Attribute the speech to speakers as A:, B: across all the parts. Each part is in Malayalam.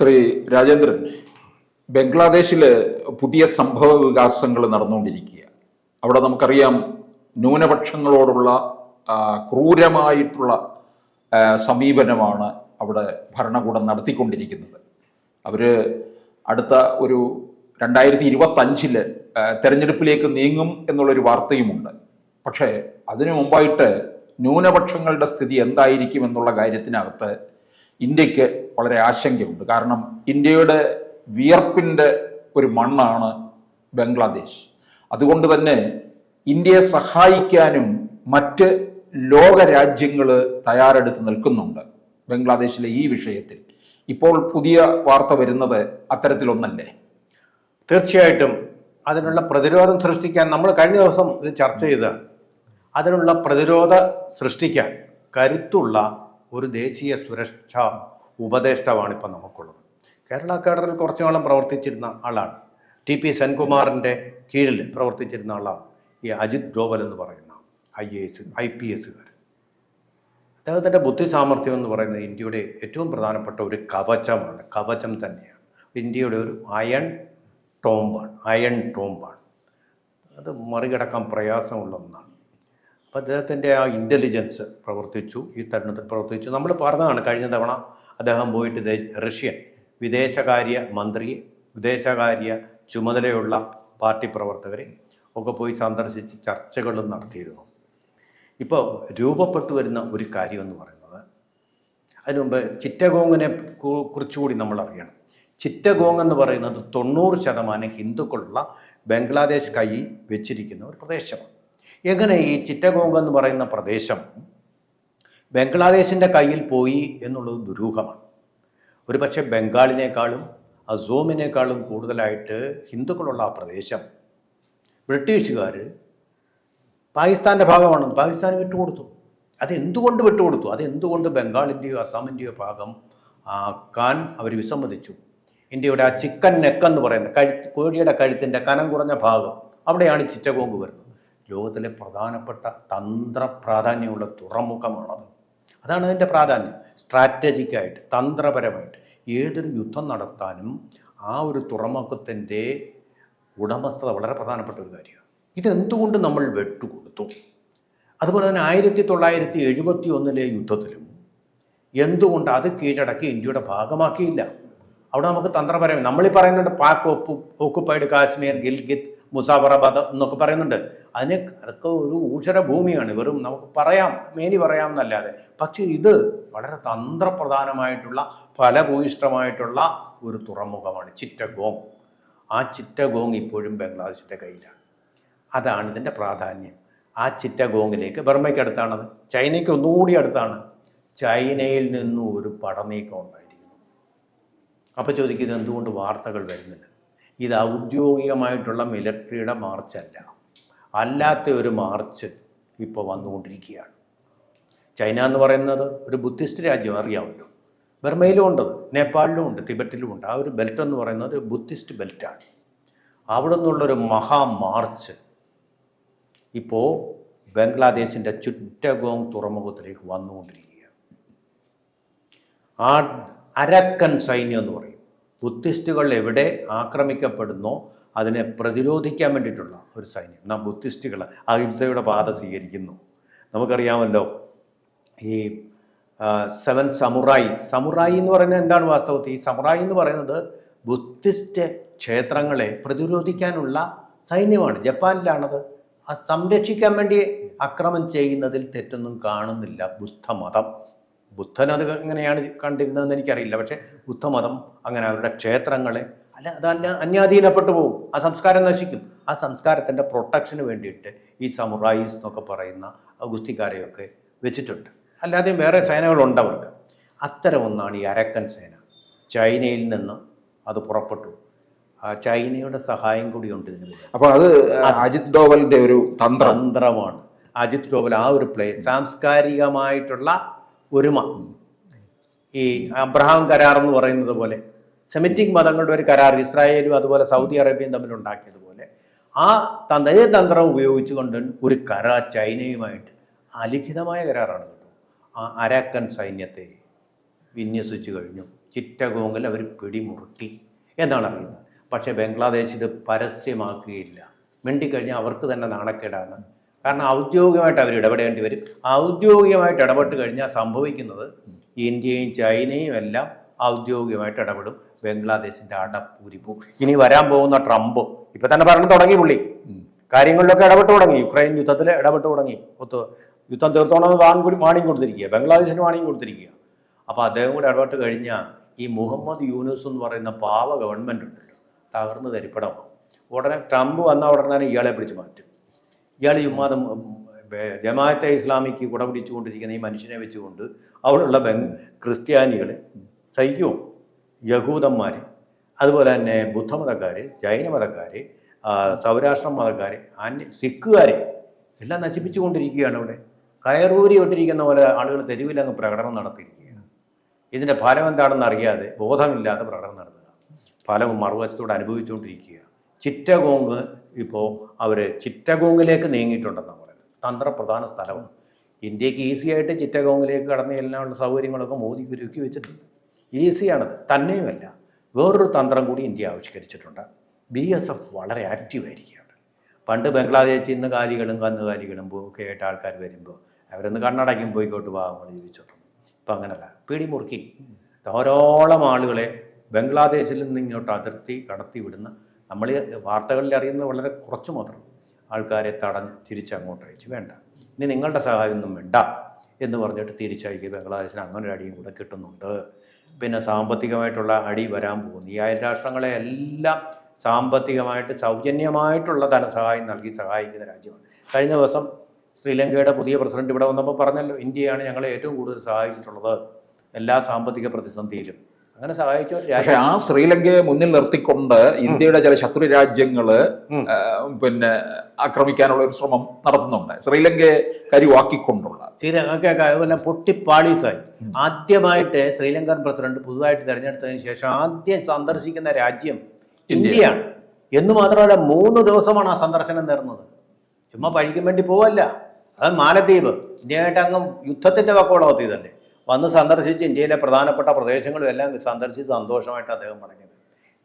A: ശ്രീ രാജേന്ദ്രൻ ബംഗ്ലാദേശിൽ പുതിയ സംഭവ വികാസങ്ങൾ നടന്നുകൊണ്ടിരിക്കുക. അവിടെ നമുക്കറിയാം ന്യൂനപക്ഷങ്ങളോടുള്ള ക്രൂരമായിട്ടുള്ള സമീപനമാണ് അവിടെ ഭരണകൂടം നടത്തിക്കൊണ്ടിരിക്കുന്നത്. അവർ അടുത്ത ഒരു രണ്ടായിരത്തി ഇരുപത്തഞ്ചിൽ തെരഞ്ഞെടുപ്പിലേക്ക് നീങ്ങും എന്നുള്ളൊരു വാർത്തയുമുണ്ട്. പക്ഷേ അതിനു മുമ്പായിട്ട് ന്യൂനപക്ഷങ്ങളുടെ സ്ഥിതി എന്തായിരിക്കും എന്നുള്ള കാര്യത്തിനകത്ത് ഇന്ത്യയ്ക്ക് വളരെ ആശങ്കയുണ്ട്. കാരണം ഇന്ത്യയുടെ വിയർപ്പിന്റെ ഒരു മണ്ണാണ് ബംഗ്ലാദേശ്. അതുകൊണ്ട് തന്നെ ഇന്ത്യയെ സഹായിക്കാനും മറ്റ് ലോക രാജ്യങ്ങൾ തയ്യാറെടുത്ത് നിൽക്കുന്നുണ്ട് ബംഗ്ലാദേശിലെ ഈ വിഷയത്തിൽ. ഇപ്പോൾ പുതിയ വാർത്ത വരുന്നത് അത്തരത്തിലൊന്നല്ലേ?
B: തീർച്ചയായിട്ടും. അതിനുള്ള പ്രതിരോധം സൃഷ്ടിക്കാൻ നമ്മൾ കഴിഞ്ഞ ദിവസം ഇത് ചർച്ച ചെയ്ത അതിനുള്ള പ്രതിരോധ സൃഷ്ടിക്കാൻ കരുത്തുള്ള ഒരു ദേശീയ സുരക്ഷാ ഉപദേഷ്ടാവാണ് ഇപ്പം നമുക്കുള്ളത്. കേരള കേഡറിൽ കുറച്ചു കാലം പ്രവർത്തിച്ചിരുന്ന ആളാണ്. ടി പി സെൻകുമാറിന്റെ കീഴിൽ പ്രവർത്തിച്ചിരുന്ന ആളാണ് ഈ അജിത് ഡോവൽ എന്ന് പറയുന്ന I A S I P എസുകാരൻ അദ്ദേഹത്തിന്റെ ബുദ്ധി സാമർഥ്യം എന്ന് പറയുന്നത് ഇന്ത്യയുടെ ഏറ്റവും പ്രധാനപ്പെട്ട ഒരു കവചമാണ്. കവചം തന്നെയാണ്. ഇന്ത്യയുടെ ഒരു അയൺ ടോംബാണ് അയൺ ടോംബാണ് അത് മറികടക്കാൻ പ്രയാസമുള്ള ഒന്നാണ്. അപ്പോൾ അദ്ദേഹത്തിന്റെ ആ ഇന്റലിജൻസ് പ്രവർത്തിച്ചു ഈ തരുണത്തിൽ പ്രവർത്തിച്ചു. നമ്മൾ പറഞ്ഞതാണ് കഴിഞ്ഞ തവണ അദ്ദേഹം പോയിട്ട് റഷ്യൻ വിദേശകാര്യ മന്ത്രി വിദേശകാര്യ ചുമതലയുള്ള പാർട്ടി പ്രവർത്തകരെ ഒക്കെ പോയി സന്ദർശിച്ച് ചർച്ചകളും നടത്തിയിരുന്നു. ഇപ്പോൾ രൂപപ്പെട്ടു വരുന്ന ഒരു കാര്യം എന്ന് പറയുന്നത് അതിനു മുമ്പ് ചിറ്റഗോങ്ങിനെ കുറിച്ചുകൂടി നമ്മൾ അറിയണം. ചിറ്റഗോങ് എന്ന് പറയുന്നത് തൊണ്ണൂറ് ശതമാനം ഹിന്ദുക്കളുള്ള ബംഗ്ലാദേശ് കൈ വെച്ചിരിക്കുന്ന ഒരു പ്രദേശമാണ്. എങ്ങനെ ഈ ചിറ്റഗോങ് എന്ന് പറയുന്ന പ്രദേശം ബംഗ്ലാദേശിന്റെ കയ്യിൽ പോയി എന്നുള്ളത് ദുരൂഹമാണ്. ഒരു പക്ഷേ ബംഗാളിനേക്കാളും അസോമിനേക്കാളും കൂടുതലായിട്ട് ഹിന്ദുക്കളുള്ള ആ പ്രദേശം ബ്രിട്ടീഷുകാർ പാകിസ്ഥാന്റെ ഭാഗമാണെന്ന് പാകിസ്ഥാന് വിട്ടുകൊടുത്തു. അതെന്തുകൊണ്ട് വിട്ടുകൊടുത്തു? അതെന്തുകൊണ്ട് ബംഗാളിന്റെയോ അസാമിന്റെയോ ഭാഗം ആക്കാൻ അവർ വിസമ്മതിച്ചു? ഇന്ത്യയുടെ ആ ചിക്കൻ നെക്ക് എന്ന് പറയുന്ന കഴുത്ത് കോഴിയുടെ കഴുത്തിന്റെ കനം കുറഞ്ഞ ഭാഗം അവിടെയാണ് ചിറ്റകോങ്ക് വരുന്നത്. ലോകത്തിലെ പ്രധാനപ്പെട്ട തന്ത്ര പ്രാധാന്യമുള്ള തുറമുഖമാണത്. അതാണ് അതിന്റെ പ്രാധാന്യം. സ്ട്രാറ്റജിക്കായിട്ട് തന്ത്രപരമായിട്ട് ഏതൊരു യുദ്ധം നടത്താനും ആ ഒരു തുറമുഖത്തിന്റെ ഉടമസ്ഥത വളരെ പ്രധാനപ്പെട്ട ഒരു കാര്യമാണ്. ഇതെന്തുകൊണ്ട് നമ്മൾ വെട്ടുകൊടുത്തു? അതുപോലെ തന്നെ ആയിരത്തി തൊള്ളായിരത്തി എഴുപത്തി ഒന്നിലെ യുദ്ധത്തിലും എന്തുകൊണ്ട് അത് കീഴടക്കി ഇന്ത്യയുടെ ഭാഗമാക്കിയില്ല? അവിടെ നമുക്ക് തന്ത്രപരമായി നമ്മളീ പറയുന്നുണ്ട് പാക് ഒപ്പു ഓക്കുപ്പൈഡ് കാശ്മീർ ഗിൽഗിത്ത് മുസാഫറാബാദ് എന്നൊക്കെ പറയുന്നുണ്ട്. അതിന് അതൊക്കെ ഒരു ഊഷര ഭൂമിയാണ്. വെറും നമുക്ക് പറയാം മേനി പറയാം എന്നല്ലാതെ. പക്ഷേ ഇത് വളരെ തന്ത്രപ്രധാനമായിട്ടുള്ള ഫലഭൂയിഷ്ടമായിട്ടുള്ള ഒരു തുറമുഖമാണ് ചിറ്റഗോങ്. ആ ചിറ്റഗോങ് ഇപ്പോഴും ബംഗ്ലാദേശിന്റെ കയ്യിലാണ്. അതാണ് ഇതിന്റെ പ്രാധാന്യം. ആ ചിറ്റഗോങ്ങിലേക്ക് ബർമ്മയ്ക്ക് അടുത്താണത് ചൈനയ്ക്ക് ഒന്നുകൂടി അടുത്താണ്. ചൈനയിൽ നിന്നും ഒരു പടനീക്കം ഉണ്ടായിരിക്കുന്നു. അപ്പോൾ ചോദിക്കുന്നത് എന്തുകൊണ്ട് വാർത്തകൾ വരുന്നില്ല? ഇത് ഔദ്യോഗികമായിട്ടുള്ള മിലിറ്ററിയുടെ മാർച്ചല്ല. അല്ലാത്ത ഒരു മാർച്ച് ഇപ്പോൾ വന്നുകൊണ്ടിരിക്കുകയാണ്. ചൈന എന്ന് പറയുന്നത് ഒരു ബുദ്ധിസ്റ്റ് രാജ്യം അറിയാമല്ലോ. ബർമയിലും ഉണ്ടത് നേപ്പാളിലും ഉണ്ട് തിബറ്റിലും ഉണ്ട്. ആ ഒരു ബെൽറ്റ് എന്ന് പറയുന്നത് ബുദ്ധിസ്റ്റ് ബെൽറ്റാണ്. അവിടെ നിന്നുള്ളൊരു മഹാ മാർച്ച് ഇപ്പോൾ ബംഗ്ലാദേശിന്റെ ചുറ്റഗോങ് തുറമുഖത്തിലേക്ക് വന്നുകൊണ്ടിരിക്കുകയാണ്. ആ അരക്കൻ സൈന്യം എന്ന് പറയും. ബുദ്ധിസ്റ്റുകൾ എവിടെ ആക്രമിക്കപ്പെടുന്നോ അതിനെ പ്രതിരോധിക്കാൻ വേണ്ടിയിട്ടുള്ള ഒരു സൈന്യം. നാം ബുദ്ധിസ്റ്റുകൾ അഹിംസയുടെ പാത സ്വീകരിക്കുന്നു. നമുക്കറിയാമല്ലോ ഈ സെവൻ സമുറായി. സമുറായി എന്ന് പറയുന്നത് എന്താണ് വാസ്തവത്തിൽ? ഈ സമുറായി എന്ന് പറയുന്നത് ബുദ്ധിസ്റ്റ് ക്ഷേത്രങ്ങളെ പ്രതിരോധിക്കാനുള്ള സൈന്യമാണ്. ജപ്പാനിലാണത്. സംരക്ഷിക്കാൻ വേണ്ടി അക്രമം ചെയ്യുന്നതിൽ തെറ്റൊന്നും കാണുന്നില്ല ബുദ്ധമതം. ബുദ്ധൻ അത് എങ്ങനെയാണ് കണ്ടിരുന്നതെന്ന് എനിക്കറിയില്ല. പക്ഷേ ബുദ്ധമതം അങ്ങനെ അവരുടെ ക്ഷേത്രങ്ങളെ അല്ല അത് അന്യ അന്യാധീനപ്പെട്ടു പോകും. ആ സംസ്കാരം നശിക്കും. ആ സംസ്കാരത്തിന്റെ പ്രൊട്ടക്ഷന് വേണ്ടിയിട്ട് ഈ സമുറായിസ് എന്നൊക്കെ പറയുന്ന ഗുസ്തിക്കാരെയൊക്കെ വെച്ചിട്ടുണ്ട്. അല്ലാതെയും വേറെ സേനകളുണ്ട് അവർക്ക്. അത്തരം ഒന്നാണ് ഈ അരക്കൻ സേന. ചൈനയിൽ നിന്ന് അത് പുറപ്പെട്ടു. ആ ചൈനയുടെ സഹായം കൂടിയുണ്ട് ഇതിന്
A: അപ്പോൾ അത് അജിത് ഡോവലിന്റെ ഒരു തന്ത്രം.
B: തന്ത്രമാണ്. അജിത് ഡോവൽ ആ ഒരു പ്ലേ സാംസ്കാരികമായിട്ടുള്ള ഒരുമ. ഈ അബ്രഹാം കരാർ എന്ന് പറയുന്നത് പോലെ സെമിറ്റിക് മതങ്ങളുടെ ഒരു കരാർ ഇസ്രായേലും അതുപോലെ സൗദി അറേബ്യയും തമ്മിൽ ഉണ്ടാക്കിയതുപോലെ ആ തന്ത്രേ തന്ത്രം ഉപയോഗിച്ചുകൊണ്ട് ഒരു കരാർ ചൈനയുമായിട്ട് അലിഖിതമായ കരാറാണ് കേട്ടോ. ആ അരക്കൻ സൈന്യത്തെ വിന്യസിച്ചു കഴിഞ്ഞു. ചിറ്റഗോങ്ങിൽ അവർ പിടിമുറുക്കി എന്നാണ് അറിയുന്നത്. പക്ഷേ ബംഗ്ലാദേശ് ഇത് പരസ്യമാക്കുകയില്ല. മിണ്ടിക്കഴിഞ്ഞാൽ അവർക്ക് തന്നെ നാണക്കേടാണ്. കാരണം ഔദ്യോഗികമായിട്ട് അവർ ഇടപെടേണ്ടി വരും. ഔദ്യോഗികമായിട്ട് ഇടപെട്ട് കഴിഞ്ഞാൽ സംഭവിക്കുന്നത് ഇന്ത്യയും ചൈനയും എല്ലാം ഔദ്യോഗികമായിട്ട് ഇടപെടും. ബംഗ്ലാദേശിന്റെ അടപ്പൂരിപ്പും ഇനി വരാൻ പോകുന്ന ട്രംപ്. ഇപ്പം തന്നെ ഭരണം തുടങ്ങി പുള്ളി. കാര്യങ്ങളിലൊക്കെ ഇടപെട്ട് തുടങ്ങി. യുക്രൈൻ യുദ്ധത്തിൽ ഇടപെട്ട് തുടങ്ങി. ഒത്ത് യുദ്ധം തീർത്തോണമെന്ന് വാങ്ങി കൂടി വാണിംഗ് കൊടുത്തിരിക്കുക. ബംഗ്ലാദേശിന് വാണിംഗ് കൊടുത്തിരിക്കുക. അപ്പോൾ അദ്ദേഹം കൂടെ ഇടപെട്ട് കഴിഞ്ഞാൽ ഈ മുഹമ്മദ് യൂനുസ് എന്ന് പറയുന്ന പാവ ഗവൺമെന്റ് ഉണ്ടല്ലോ. തകർന്ന് തരിപ്പടമാണ് ഉടനെ ട്രംപ് വന്ന ഉടനെ തന്നെ ഇയാളെ പിടിച്ച് മാറ്റും. ഇയാൾ ഉമ്മാദം ജമാഅത്തെ ഇസ്ലാമിക്ക് കുട പിടിച്ചുകൊണ്ടിരിക്കുന്ന ഈ മനുഷ്യനെ വെച്ചുകൊണ്ട് അവിടെയുള്ള ബംഗ് ക്രിസ്ത്യാനികളെ സഹിക്കുമോ യഹൂദന്മാർ അതുപോലെ തന്നെ ബുദ്ധമതക്കാർ ജൈനമതക്കാർ സൗരാഷ്ട്ര മതക്കാർ അന്യ സിഖുകാർ എല്ലാം നശിപ്പിച്ചുകൊണ്ടിരിക്കുകയാണ് അവിടെ. കയറൂരി വിട്ടിരിക്കുന്ന പോലെ ആളുകൾ തെരുവിലങ്ങ് പ്രകടനം നടത്തിയിരിക്കുകയാണ്. ഇതിന്റെ ഫലം എന്താണെന്ന് അറിയാതെ ബോധമില്ലാതെ പ്രകടനം നടത്തുക. ഫലം മറുവശത്തോടെ അനുഭവിച്ചുകൊണ്ടിരിക്കുക ചിറ്റഗോങ് ഇപ്പോൾ അവർ ചിറ്റഗോങ്ങിലേക്ക് നീങ്ങിയിട്ടുണ്ടെന്നാണ് പറയുന്നത്. തന്ത്രപ്രധാന സ്ഥലമാണ് ഇന്ത്യയ്ക്ക് ഈസി ആയിട്ട് ചിറ്റഗോങ്ങിലേക്ക് കടന്നു ചെല്ലാനുള്ള സൗകര്യങ്ങളൊക്കെ മോദി ഒരുക്കി വെച്ചിട്ടുണ്ട്. ഈസിയാണത്. തന്നെയുമല്ല വേറൊരു തന്ത്രം കൂടി ഇന്ത്യ ആവിഷ്കരിച്ചിട്ടുണ്ട്. ബി എസ് എഫ് വളരെ ആക്റ്റീവായിരിക്കുകയാണ് പണ്ട് ബംഗ്ലാദേശിൽ നിന്ന് കാലികളും കന്നുകാലികളും ഒക്കെ ആയിട്ട് ആൾക്കാർ വരുമ്പോൾ അവരൊന്ന് കണ്ണടയ്ക്കും പോയിക്കോട്ട് ഭാഗങ്ങൾ ജീവിച്ചിട്ടുണ്ട് ഇപ്പം അങ്ങനല്ല. പിടി മുറുക്കി. ധാരാളം ആളുകളെ ബംഗ്ലാദേശിൽ നിന്ന് ഇങ്ങോട്ട് അതിർത്തി കടത്തി വിടുന്ന നമ്മൾ വാർത്തകളിൽ അറിയുന്നത് വളരെ കുറച്ച് മാത്രം. ആൾക്കാരെ തടഞ്ഞ് തിരിച്ചങ്ങോട്ട് അയച്ചു വേണ്ട. ഇനി നിങ്ങളുടെ സഹായമൊന്നും വേണ്ട എന്ന് പറഞ്ഞിട്ട് തിരിച്ചയക്കുക ബംഗ്ലാദേശിന് അങ്ങനെ ഒരു അടിയും കൂടെ കിട്ടുന്നുണ്ട്. പിന്നെ സാമ്പത്തികമായിട്ടുള്ള അടി വരാൻ പോകുന്നു. ഈ അയൽരാഷ്ട്രങ്ങളെ എല്ലാം സാമ്പത്തികമായിട്ട് സൗജന്യമായിട്ടുള്ള ധനസഹായം നൽകി സഹായിക്കുന്ന രാജ്യമാണ്. കഴിഞ്ഞ ദിവസം ശ്രീലങ്കയുടെ പുതിയ പ്രസിഡന്റ് ഇവിടെ വന്നപ്പോൾ പറഞ്ഞല്ലോ ഇന്ത്യയാണ് ഞങ്ങളെ ഏറ്റവും കൂടുതൽ സഹായിച്ചിട്ടുള്ളത്. എല്ലാ സാമ്പത്തിക പ്രതിസന്ധിയിലും അങ്ങനെ സഹായിച്ച? ഒരു
A: പക്ഷെ ആ ശ്രീലങ്കയെ മുന്നിൽ നിർത്തിക്കൊണ്ട് ഇന്ത്യയുടെ ചില ശത്രു രാജ്യങ്ങൾ പിന്നെ ആക്രമിക്കാനുള്ള ഒരു ശ്രമം നടത്തുന്നുണ്ട്. ശ്രീലങ്കയെ കരുവാക്കിക്കൊണ്ടുള്ള.
B: ശ്രീലങ്ക അതുപോലെ പൊട്ടിപ്പാളീസായി. ആദ്യമായിട്ട് ശ്രീലങ്കൻ പ്രസിഡന്റ് പുതുതായിട്ട് തെരഞ്ഞെടുത്തതിന് ശേഷം ആദ്യം സന്ദർശിക്കുന്ന രാജ്യം ഇന്ത്യയാണ്. എന്ന് മാത്രമല്ല മൂന്ന് ദിവസമാണ് ആ സന്ദർശനം നേർന്നത്. ചുമ്മാ പഴിക്കാൻ വേണ്ടി പോവല്ല. അത് മാലദ്വീപ്. ഇന്ത്യയായിട്ട് അങ്ങ് യുദ്ധത്തിന്റെ വക്കോളം എത്തിയതല്ലേ വന്ന് സന്ദർശിച്ച് ഇന്ത്യയിലെ പ്രധാനപ്പെട്ട പ്രദേശങ്ങളും എല്ലാം സന്ദർശിച്ച് സന്തോഷമായിട്ട് അദ്ദേഹം പറഞ്ഞത്.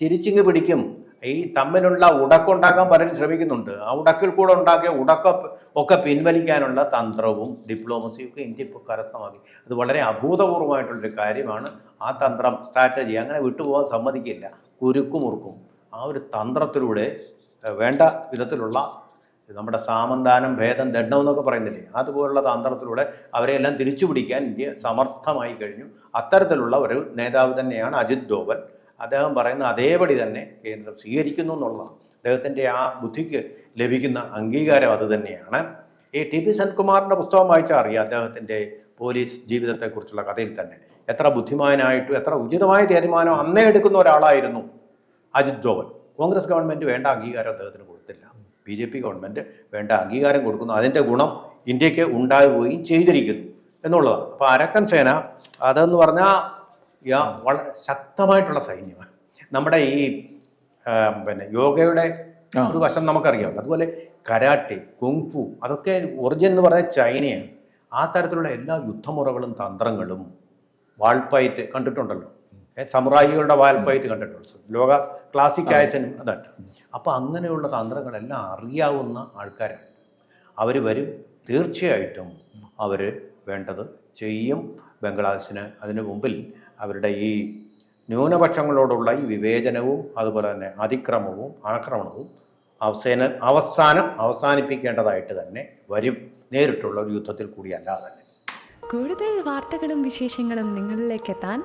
B: തിരിച്ചിങ്ങ് പിടിക്കും. ഈ തമ്മിലുള്ള ഉടക്കുണ്ടാക്കാൻ പലരും ശ്രമിക്കുന്നുണ്ട്. ആ ഉടക്കിൽ കൂടെ ഉണ്ടാക്കിയ ഉടക്ക ഒക്കെ പിൻവലിക്കാനുള്ള തന്ത്രവും ഡിപ്ലോമസിയും ഒക്കെ ഇന്ത്യ ഇപ്പോൾ കരസ്ഥമാക്കി. അത് വളരെ അഭൂതപൂർവമായിട്ടുള്ളൊരു കാര്യമാണ്. ആ തന്ത്രം സ്ട്രാറ്റജി അങ്ങനെ വിട്ടുപോകാൻ സമ്മതിക്കില്ല. കുരുക്കുമുറുക്കും ആ ഒരു തന്ത്രത്തിലൂടെ വേണ്ട വിധത്തിലുള്ള നമ്മുടെ സാമന്താനം ഭേദം ദണ്ഡം എന്നൊക്കെ പറയുന്നില്ലേ? അതുപോലുള്ള തന്ത്രത്തിലൂടെ അവരെല്ലാം തിരിച്ചു പിടിക്കാൻ ഇന്ത്യ സമർത്ഥമായി കഴിഞ്ഞു. അത്തരത്തിലുള്ള ഒരു നേതാവ് തന്നെയാണ് അജിത് ഡോവൽ. അദ്ദേഹം പറയുന്ന അതേപടി തന്നെ കേന്ദ്രം സ്വീകരിക്കുന്നു എന്നുള്ളതാണ്. അദ്ദേഹത്തിന്റെ ആ ബുദ്ധിക്ക് ലഭിക്കുന്ന അംഗീകാരം അത് തന്നെയാണ്. ഈ ടി പി സെൻകുമാറിന്റെ പുസ്തകം വായിച്ചാൽ അറിയാം അദ്ദേഹത്തിന്റെ പോലീസ് ജീവിതത്തെക്കുറിച്ചുള്ള കഥയിൽ തന്നെ. എത്ര ബുദ്ധിമാനായിട്ടും എത്ര ഉചിതമായ തീരുമാനം അന്നേ എടുക്കുന്ന ഒരാളായിരുന്നു അജിത് ഡോവൽ. കോൺഗ്രസ് ഗവൺമെന്റ് വേണ്ട അംഗീകാരം അദ്ദേഹത്തിന് കൊടുത്തില്ല. ബി ജെ പി ഗവൺമെന്റ് വേണ്ട അംഗീകാരം കൊടുക്കുന്നു. അതിന്റെ ഗുണം ഇന്ത്യയ്ക്ക് ഉണ്ടാവുകയും ചെയ്തിരിക്കുന്നു എന്നുള്ളതാണ്. അപ്പോൾ അരക്കൻ സേന അതെന്ന് പറഞ്ഞാൽ യാ വളരെ ശക്തമായിട്ടുള്ള സൈന്യമാണ്. നമ്മുടെ ഈ പിന്നെ യോഗയുടെ. ഒരു വശം നമുക്കറിയാം. അതുപോലെ കരാട്ടെ കുങ്ഫു അതൊക്കെ ഒറിജിൻ എന്ന് പറഞ്ഞാൽ ചൈനയാണ്. ആ തരത്തിലുള്ള എല്ലാ യുദ്ധമുറകളും തന്ത്രങ്ങളും വാൾപ്പായിട്ട് കണ്ടിട്ടുണ്ടല്ലോ. സമുറായികളുടെ വാൾപ്പയറ്റ് കണ്ടിട്ടുണ്ട്. ലോക ക്ലാസിക്കായ സിനിമ അതാണ് അപ്പോൾ അങ്ങനെയുള്ള തന്ത്രങ്ങളെല്ലാം അറിയാവുന്ന ആൾക്കാരാണ്. അവർ വരും. തീർച്ചയായിട്ടും അവർ വേണ്ടത് ചെയ്യും. ബംഗ്ലാദേശിന് അതിന് മുമ്പിൽ അവരുടെ ഈ ന്യൂനപക്ഷങ്ങളോടുള്ള ഈ വിവേചനവും അതുപോലെ തന്നെ അതിക്രമവും ആക്രമണവും അവസാന അവസാനം അവസാനിപ്പിക്കേണ്ടതായിട്ട് തന്നെ വരും. നേരിട്ടുള്ള ഒരു യുദ്ധത്തിൽ കൂടിയല്ലാതെ തന്നെ.
C: കൂടുതൽ വാർത്തകളും വിശേഷങ്ങളും നിങ്ങളിലേക്ക് എത്താൻ